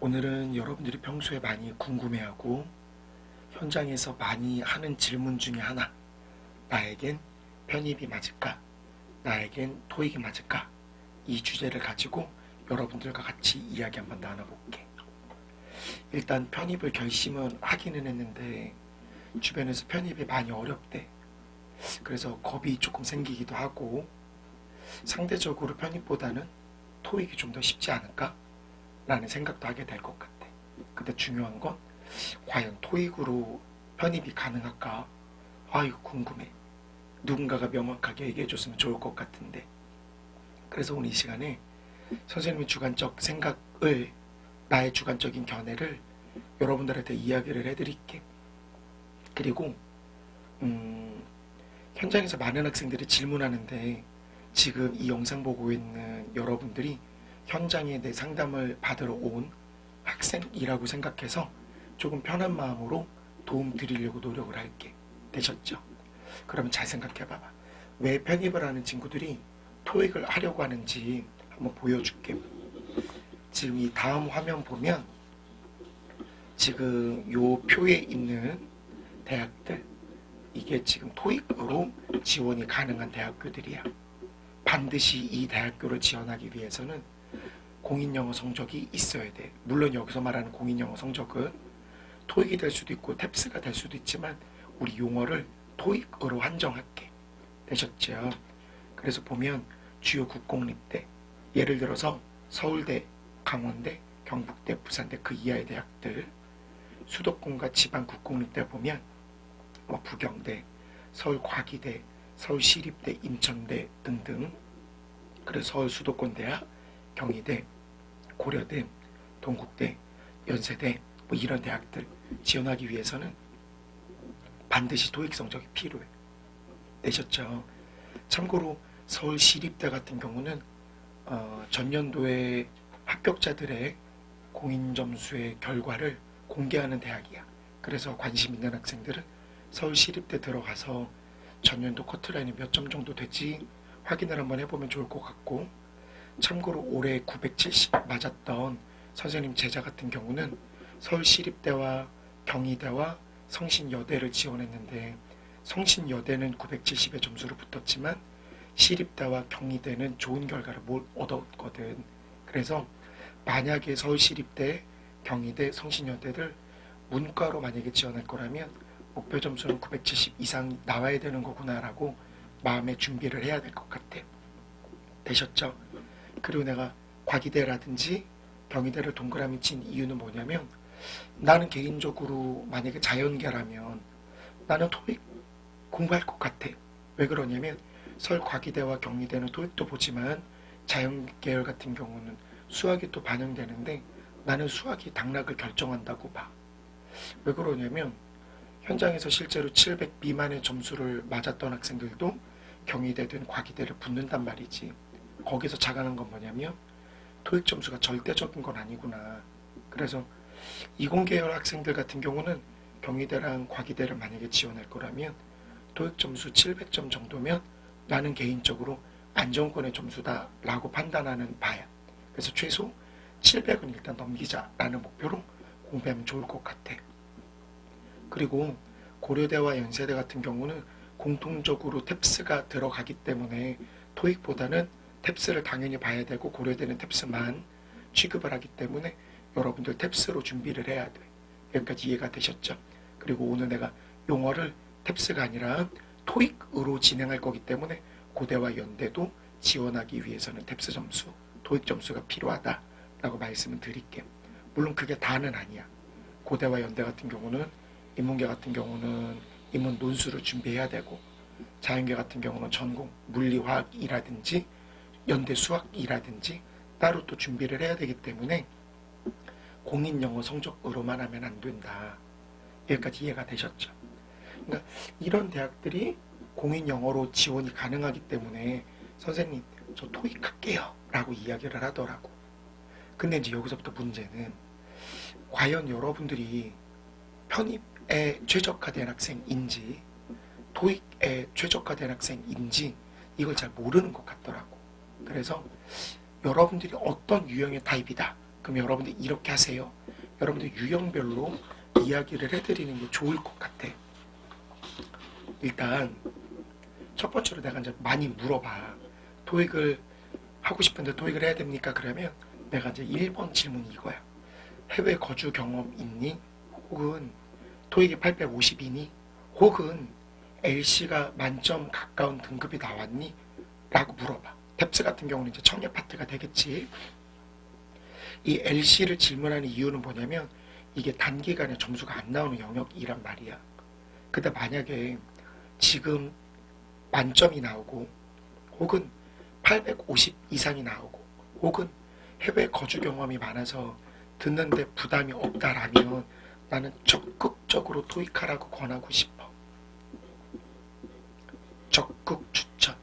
오늘은 여러분들이 평소에 많이 궁금해하고 현장에서 많이 하는 질문 중에 하나. 나에겐 편입이 맞을까? 나에겐 토익이 맞을까? 이 주제를 가지고 여러분들과 같이 이야기 한번 나눠볼게. 일단 편입을 결심은 하기는 했는데 주변에서 편입이 많이 어렵대. 그래서 겁이 조금 생기기도 하고 상대적으로 편입보다는 토익이 좀 더 쉽지 않을까? 라는 생각도 하게 될 것 같아. 근데 중요한 건 과연 토익으로 편입이 가능할까? 아, 이거 궁금해. 누군가가 명확하게 얘기해 줬으면 좋을 것 같은데. 그래서 오늘 이 시간에 선생님의 주관적 생각을, 나의 주관적인 견해를 여러분들한테 이야기를 해드릴게. 그리고, 음, 현장에서 많은 학생들이 질문하는데 지금 이 영상 보고 있는 여러분들이 현장에 내 상담을 받으러 온 학생이라고 생각해서 조금 편한 마음으로 도움 드리려고 노력을 할게. 되셨죠? 그러면 잘 생각해 봐봐. 왜 편입을 하는 친구들이 토익을 하려고 하는지 한번 보여줄게. 지금 이 다음 화면 보면 지금 요 표에 있는 대학들 이게 지금 토익으로 지원이 가능한 대학교들이야. 반드시 이 대학교를 지원하기 위해서는 공인 영어 성적이 있어야 돼. 물론 여기서 말하는 공인 영어 성적은 토익이 될 수도 있고 탭스가 될 수도 있지만 우리 용어를 토익으로 한정할게. 되셨죠? 그래서 보면 주요 국공립대 예를 들어서 서울대, 강원대, 경북대, 부산대 그 이하의 대학들 수도권과 지방 국공립대 보면 뭐 부경대, 서울과기대, 서울시립대, 인천대 등등 그리고 서울 수도권 대학, 경희대, 고려대, 동국대, 연세대 뭐 이런 대학들 지원하기 위해서는 반드시 토익 성적이 필요해. 되셨죠? 참고로 서울 시립대 같은 경우는 어, 전년도에 합격자들의 공인 점수의 결과를 공개하는 대학이야. 그래서 관심 있는 학생들은 서울 시립대 들어가서 전년도 커트라인이 몇 점 정도 되지 확인을 한번 해보면 좋을 것 같고 참고로 올해 970 맞았던 선생님 제자 같은 경우는 서울시립대와 경희대와 성신여대를 지원했는데 성신여대는 970의 점수로 붙었지만 시립대와 경희대는 좋은 결과를 못 얻었거든. 그래서 만약에 서울시립대, 경희대, 성신여대를 문과로 만약에 지원할 거라면 목표 점수는 970 이상 나와야 되는 거구나라고 마음의 준비를 해야 될 것 같아. 되셨죠? 그리고 내가 과기대라든지 경희대를 동그라미 친 이유는 뭐냐면 나는 개인적으로 만약에 자연계라면 나는 토익 공부할 것 같아. 왜 그러냐면 서울 과기대와 경희대는 토익도 보지만 자연계열 같은 경우는 수학이 또 반영되는데 나는 수학이 당락을 결정한다고 봐. 왜 그러냐면 현장에서 실제로 700 미만의 점수를 맞았던 학생들도 경희대든 과기대를 붙는단 말이지. 거기서 자각한 건 뭐냐면 토익 점수가 절대적인 건 아니구나. 그래서 이공계열 학생들 같은 경우는 경희대랑 과기대를 만약에 지원할 거라면 토익 점수 700점 정도면 나는 개인적으로 안정권의 점수다라고 판단하는 바야. 그래서 최소 700은 일단 넘기자라는 목표로 공부하면 좋을 것 같아. 그리고 고려대와 연세대 같은 경우는 공통적으로 탭스가 들어가기 때문에 토익보다는 탭스를 당연히 봐야 되고 고려대는 탭스만 취급을 하기 때문에 여러분들 탭스로 준비를 해야 돼. 여기까지 이해가 되셨죠? 그리고 오늘 내가 용어를 탭스가 아니라 토익으로 진행할 거기 때문에 고대와 연대도 지원하기 위해서는 탭스 점수, 토익 점수가 필요하다라고 말씀을 드릴게요. 물론 그게 다는 아니야. 고대와 연대 같은 경우는 인문계 같은 경우는 인문 논술을 준비해야 되고 자연계 같은 경우는 전공 물리화학이라든지 연대 수학이라든지 따로 또 준비를 해야 되기 때문에 공인 영어 성적으로만 하면 안 된다. 여기까지 이해가 되셨죠? 그러니까 이런 대학들이 공인 영어로 지원이 가능하기 때문에 선생님 저 토익 할게요 라고 이야기를 하더라고. 근데 이제 여기서부터 문제는 과연 여러분들이 편입에 최적화된 학생인지 토익에 최적화된 학생인지 이걸 잘 모르는 것 같더라고. 그래서 여러분들이 어떤 유형의 타입이다. 그럼 여러분들 이렇게 하세요. 여러분들 유형별로 이야기를 해드리는 게 좋을 것 같아. 일단 첫 번째로 내가 이제 많이 물어봐. 토익을 하고 싶은데 토익을 해야 됩니까? 그러면 내가 이제 1번 질문이 이거야. 해외 거주 경험 있니? 혹은 토익이 850이니? 혹은 LC가 만점 가까운 등급이 나왔니? 라고 물어봐. 뎁스 같은 경우는 이제 청약 파트가 되겠지. 이 LC를 질문하는 이유는 뭐냐면 이게 단기간에 점수가 안 나오는 영역이란 말이야. 근데 만약에 지금 만점이 나오고 혹은 850 이상이 나오고 혹은 해외 거주 경험이 많아서 듣는데 부담이 없다라면 나는 적극적으로 토익하라고 권하고 싶어. 적극 추천.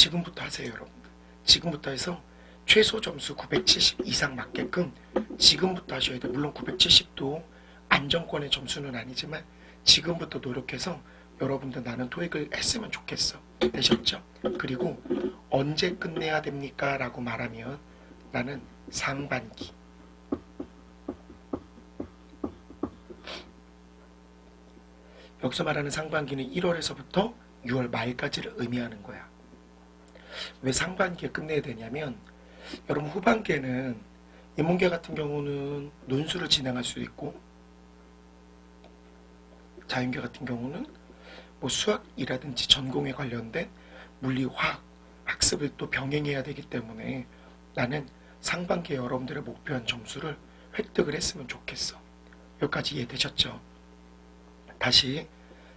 지금부터 하세요, 여러분. 지금부터 해서 최소 점수 970 이상 맞게끔 지금부터 하셔야 돼요. 물론 970도 안정권의 점수는 아니지만 지금부터 노력해서 여러분들 나는 토익을 했으면 좋겠어. 되셨죠? 그리고 언제 끝내야 됩니까? 라고 말하면 나는 상반기. 여기서 말하는 상반기는 1월에서부터 6월 말까지를 의미하는 거야. 왜 상반기에 끝내야 되냐면 여러분 후반기에는 인문계 같은 경우는 논술을 진행할 수 있고 자연계 같은 경우는 뭐 수학이라든지 전공에 관련된 물리, 화학, 학습을 또 병행해야 되기 때문에 나는 상반기에 여러분들의 목표한 점수를 획득을 했으면 좋겠어. 여기까지 이해되셨죠? 다시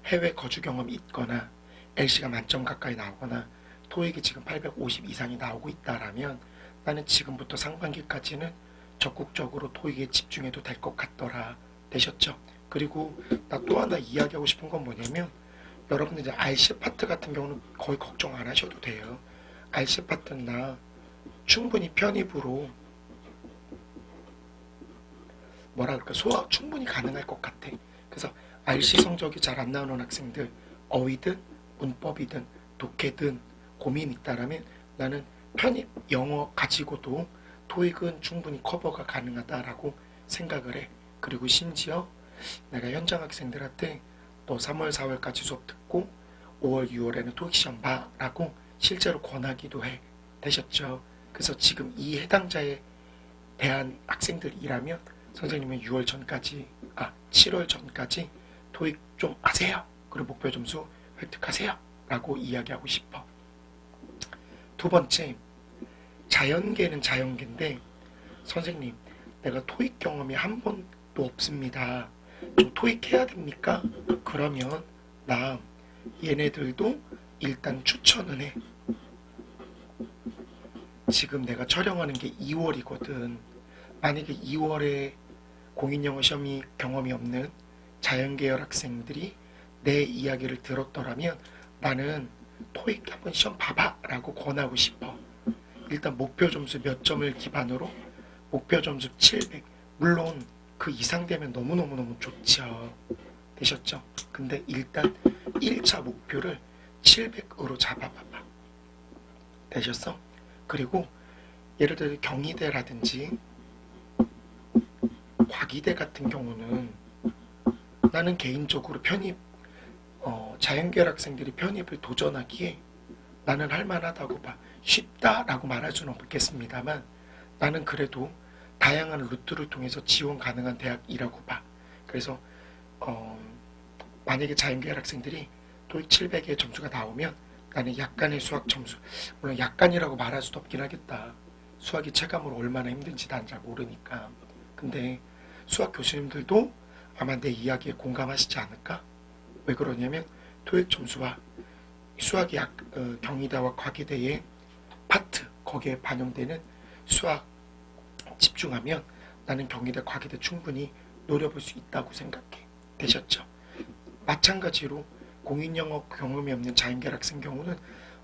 해외 거주 경험이 있거나 LC가 만점 가까이 나오거나 토익이 지금 850 이상이 나오고 있다라면 나는 지금부터 상반기까지는 적극적으로 토익에 집중해도 될 것 같더라. 되셨죠? 그리고 나 또 하나 이야기하고 싶은 건 뭐냐면 여러분들 이제 RC 파트 같은 경우는 거의 걱정 안 하셔도 돼요. RC 파트는 나 충분히 편입으로 그럴까 소화 충분히 가능할 것 같아. 그래서 RC 성적이 잘 안 나오는 학생들 어휘든 문법이든 독해든 고민 있다라면 나는 편입 영어 가지고도 토익은 충분히 커버가 가능하다라고 생각을 해. 그리고 심지어 내가 현장 학생들한테 너 3월, 4월까지 수업 듣고 5월, 6월에는 토익 시험 봐라고 실제로 권하기도 해. 되셨죠? 그래서 지금 이 해당자에 대한 학생들이라면 선생님은 6월 전까지, 아, 7월 전까지 토익 좀 하세요. 그리고 목표 점수 획득하세요. 라고 이야기하고 싶어. 두 번째, 자연계는 자연계인데, 선생님, 내가 토익 경험이 한 번도 없습니다. 저 토익 해야 됩니까? 그러면 나 얘네들도 일단 추천을 해. 지금 내가 촬영하는 게 2월이거든. 만약에 2월에 공인영어 시험이 경험이 없는 자연계열 학생들이 내 이야기를 들었더라면 나는 토익 한번 시험 봐봐 라고 권하고 싶어. 일단 목표 점수 몇 점을 기반으로 목표 점수 700. 물론 그 이상 되면 너무너무너무 좋죠. 되셨죠? 근데 일단 1차 목표를 700으로 잡아봐봐. 되셨어? 그리고 예를 들어 경희대라든지 과기대 같은 경우는 나는 개인적으로 편입 어, 자연계열 학생들이 편입을 도전하기에 나는 할만하다고 봐. 쉽다라고 말할 수는 없겠습니다만 나는 그래도 다양한 루트를 통해서 지원 가능한 대학이라고 봐. 그래서 어, 만약에 자연계열 학생들이 토익 700의 점수가 나오면 나는 약간의 수학 점수 물론 약간이라고 말할 수도 없긴 하겠다. 수학이 체감으로 얼마나 힘든지 난 잘 모르니까. 근데 수학 교수님들도 아마 내 이야기에 공감하시지 않을까? 왜 그러냐면 토익 점수와 수학이 약, 어, 경희대와 과기대의 파트 거기에 반영되는 수학 집중하면 나는 경희대 과기대 충분히 노려볼 수 있다고 생각해 되셨죠? 마찬가지로 공인영어 경험이 없는 자연계열 학생 경우는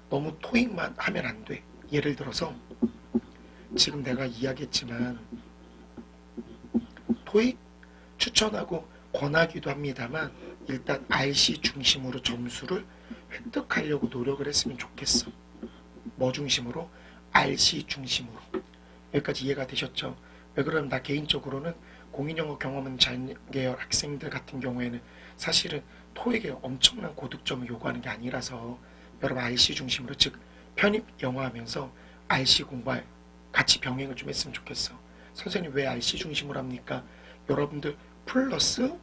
너무 토익만 하면 안 돼. 예를 들어서 지금 내가 이야기했지만 토익 추천하고 권하기도 합니다만 일단 RC 중심으로 점수를 획득하려고 노력을 했으면 좋겠어. 뭐 중심으로? RC 중심으로. 여기까지 이해가 되셨죠? 왜 그러면 나 개인적으로는 공인영어 경험 있는 자연계열 학생들 같은 경우에는 사실은 토익에 엄청난 고득점을 요구하는 게 아니라서 여러분 RC 중심으로 즉 편입 영어 하면서 RC 공부할 같이 병행을 좀 했으면 좋겠어. 선생님 왜 RC 중심으로 합니까? 여러분들 플러스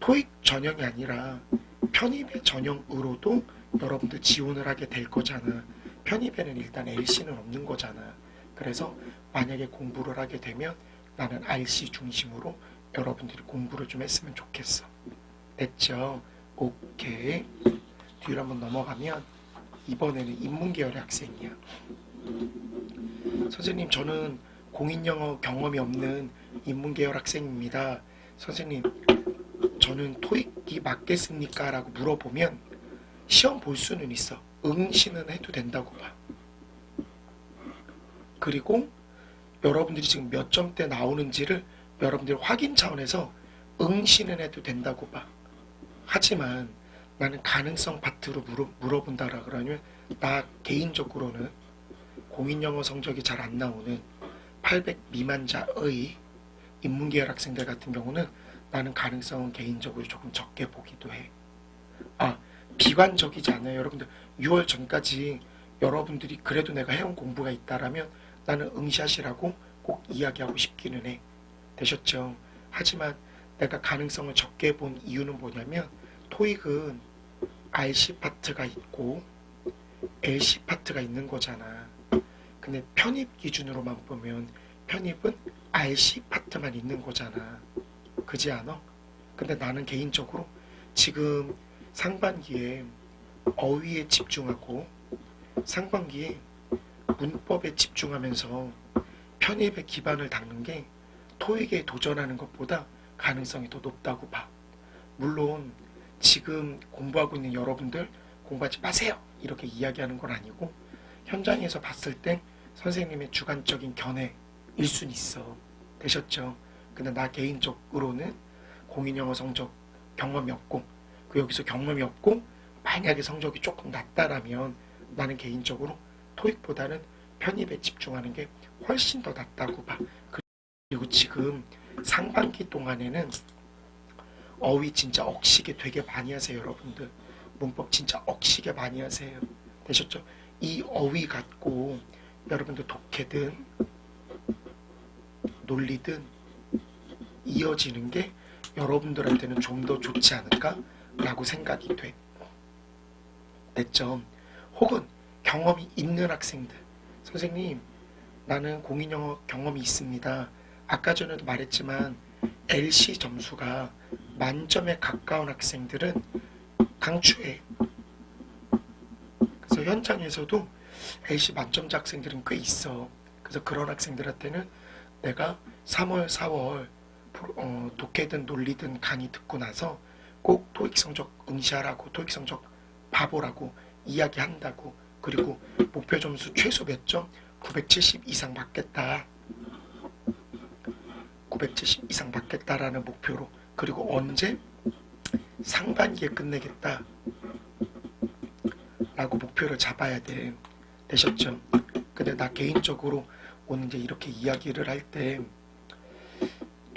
토익 전형이 아니라 편입의 전형으로도 여러분들 지원을 하게 될 거잖아. 편입에는 일단 LC는 없는 거잖아. 그래서 만약에 공부를 하게 되면 나는 RC 중심으로 여러분들이 공부를 좀 했으면 좋겠어. 됐죠? 오케이. 뒤로 한번 넘어가면 이번에는 인문계열의 학생이야. 선생님, 저는 공인영어 경험이 없는 인문계열 학생입니다. 선생님, 저는 토익이 맞겠습니까? 라고 물어보면 시험 볼 수는 있어. 응시는 해도 된다고 봐. 그리고 여러분들이 지금 몇 점대 나오는지를 여러분들 확인 차원에서 응시는 해도 된다고 봐. 하지만 나는 가능성 파트로 물어, 물어본다라 그러면 나 개인적으로는 공인영어 성적이 잘 안 나오는 800 미만자의 인문계열 학생들 같은 경우는 나는 가능성은 개인적으로 조금 적게 보기도 해. 아, 비관적이지 않아요. 여러분들 6월 전까지 여러분들이 그래도 내가 해온 공부가 있다라면 나는 응시하시라고 꼭 이야기하고 싶기는 해. 되셨죠? 하지만 내가 가능성을 적게 본 이유는 뭐냐면 토익은 RC 파트가 있고 LC 파트가 있는 거잖아. 근데 편입 기준으로만 보면 편입은 RC 파트만 있는 거잖아. 그지 않아? 근데 나는 개인적으로 지금 상반기에 어휘에 집중하고 상반기에 문법에 집중하면서 편입에 기반을 닦는 게 토익에 도전하는 것보다 가능성이 더 높다고 봐. 물론 지금 공부하고 있는 여러분들 공부하지 마세요. 이렇게 이야기하는 건 아니고 현장에서 봤을 때 선생님의 주관적인 견해 일 순 있어. 되셨죠? 근데 나 개인적으로는 공인영어 성적 경험이 없고 그 여기서 경험이 없고 만약에 성적이 조금 낮다라면 나는 개인적으로 토익보다는 편입에 집중하는 게 훨씬 더 낫다고 봐. 그리고 지금 상반기 동안에는 어휘 진짜 억시게 되게 많이 하세요, 여러분들. 문법 진짜 억시게 많이 하세요. 되셨죠? 이 어휘 갖고 여러분들 독해든 논리든 이어지는 게 여러분들한테는 좀 더 좋지 않을까라고 생각이 돼. 됐죠? 혹은 경험이 있는 학생들. 선생님, 나는 공인영어 경험이 있습니다. 아까 전에도 말했지만 LC 점수가 만점에 가까운 학생들은 강추해. 그래서 현장에서도 LC 만점자 학생들은 꽤 있어. 그래서 그런 학생들한테는 내가 3월, 4월 어, 독해든 논리든 강의 듣고 나서 꼭 토익 성적 응시하라고 토익 성적 봐보라고 이야기한다고 그리고 목표 점수 최소 몇 점? 970 이상 맞겠다. 970 이상 맞겠다라는 목표로 그리고 언제 상반기에 끝내겠다 라고 목표를 잡아야 돼 되셨죠? 근데 나 개인적으로 오늘 이제 이렇게 이야기를 할때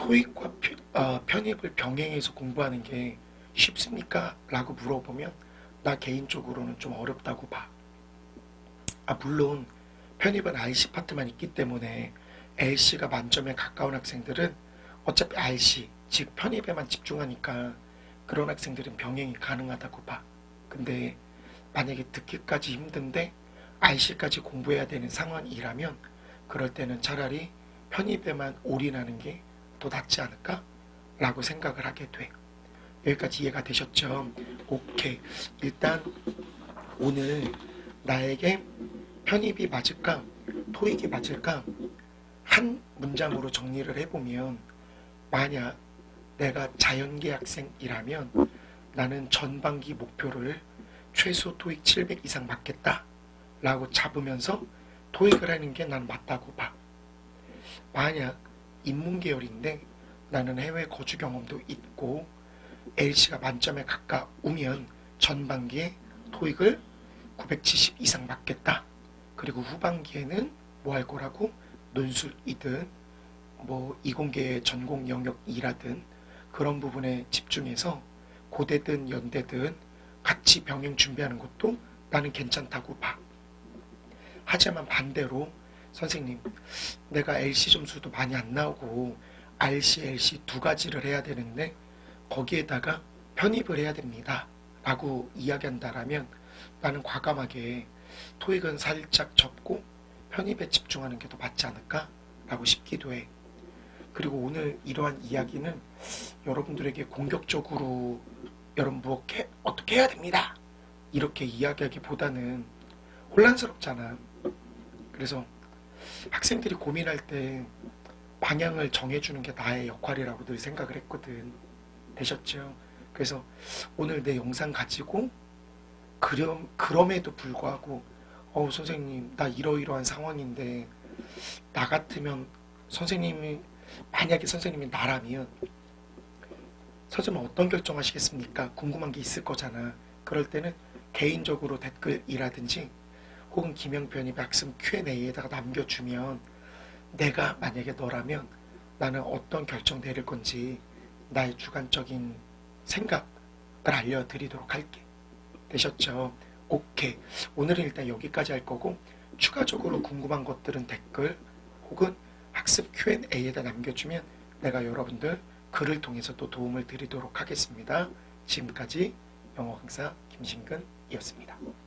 토익과 편, 아, 편입을 병행해서 공부하는 게 쉽습니까? 라고 물어보면 나 개인적으로는 좀 어렵다고 봐. 아 물론 편입은 RC 파트만 있기 때문에 LC가 만점에 가까운 학생들은 어차피 RC 즉 편입에만 집중하니까 그런 학생들은 병행이 가능하다고 봐. 근데 만약에 듣기까지 힘든데 RC까지 공부해야 되는 상황이라면 그럴 때는 차라리 편입에만 올인하는 게 더 낫지 않을까? 라고 생각을 하게 돼. 여기까지 이해가 되셨죠? 오케이. 일단 오늘 나에게 편입이 맞을까? 토익이 맞을까? 한 문장으로 정리를 해보면 만약 내가 자연계 학생이라면 나는 전반기 목표를 최소 토익 700 이상 맞겠다 라고 잡으면서 토익을 하는 게 난 맞다고 봐. 만약 인문 계열인데 나는 해외 거주 경험도 있고 LC가 만점에 가까우면 전반기에 토익을 970 이상 맞겠다. 그리고 후반기에는 뭐 할 거라고 논술이든 뭐 이공계 전공 영역이라든 그런 부분에 집중해서 고대든 연대든 같이 병행 준비하는 것도 나는 괜찮다고 봐. 하지만 반대로 선생님, 내가 LC 점수도 많이 안 나오고 RC, LC 두 가지를 해야 되는데 거기에다가 편입을 해야 됩니다. 라고 이야기한다라면 나는 과감하게 토익은 살짝 접고 편입에 집중하는 게 더 맞지 않을까? 라고 싶기도 해. 그리고 오늘 이러한 이야기는 여러분들에게 공격적으로 여러분 뭐 해- 어떻게 해야 됩니다. 이렇게 이야기하기보다는 혼란스럽잖아. 그래서 학생들이 고민할 때 방향을 정해주는 게 나의 역할이라고 늘 생각을 했거든. 되셨죠? 그래서 오늘 내 영상 가지고 그럼, 그럼에도 불구하고 어 선생님 나 이러이러한 상황인데 나 같으면 선생님이 만약에 선생님이 나라면 선생님 어떤 결정하시겠습니까? 궁금한 게 있을 거잖아. 그럴 때는 개인적으로 댓글이라든지 혹은 김영편이 학습 Q&A에다가 남겨주면 내가 만약에 너라면 나는 어떤 결정 내릴 건지 나의 주관적인 생각을 알려드리도록 할게. 되셨죠? 오케이. 오늘은 일단 여기까지 할 거고 추가적으로 궁금한 것들은 댓글 혹은 학습 Q&A에다 남겨주면 내가 여러분들 글을 통해서 또 도움을 드리도록 하겠습니다. 지금까지 영어 강사 김신근이었습니다.